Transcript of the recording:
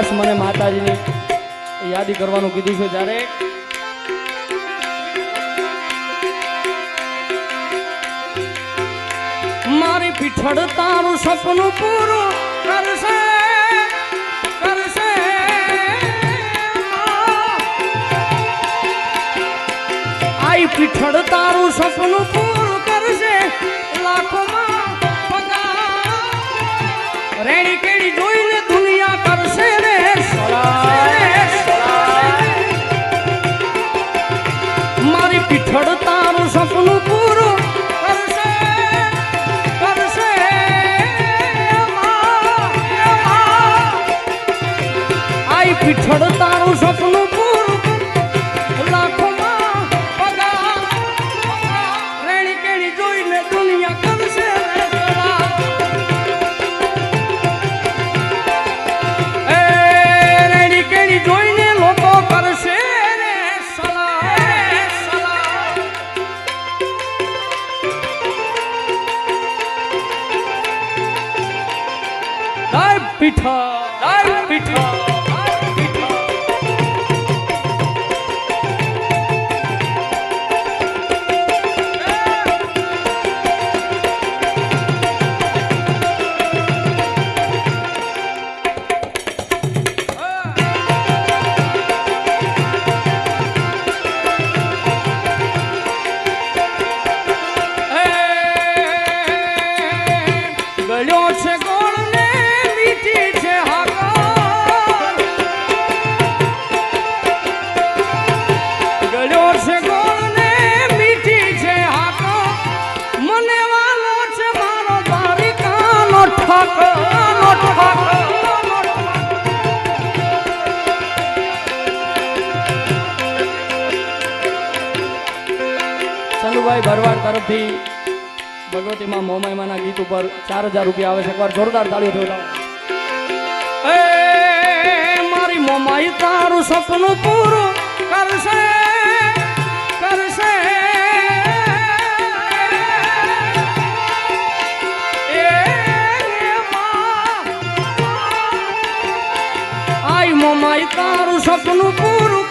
ખાસ મને માતાજીની યાદી કરવાનું કીધું છે ત્યારે. મારી પીઠળ તારું સપનું પૂરું કરશે કરશે. તારું સપનું પૂરું કરશે, લાખોમાં પગાર પીઠળ તારું સપનું પૂરું લાખોમાં પગાર રેડી કેડી જોઈને દુનિયા કરશે એ પીઠા પીઠા. ગળ્યો છે ગોળ ને મીઠી છે હાકર. ગળ્યો છે ગોળ ને મીઠી છે ભરવાડ તરફથી ભગવતીમાં મોમાઈમાના ગીત ઉપર ચાર હજાર રૂપિયા આવે છે. એકવાર જોરદાર તાળીઓ થયો એ મારી મોમાઈ તારું સપનું પૂરું કરશે કરશે. એ માં. આઈ મોમાઈ તારું સપનું પૂરું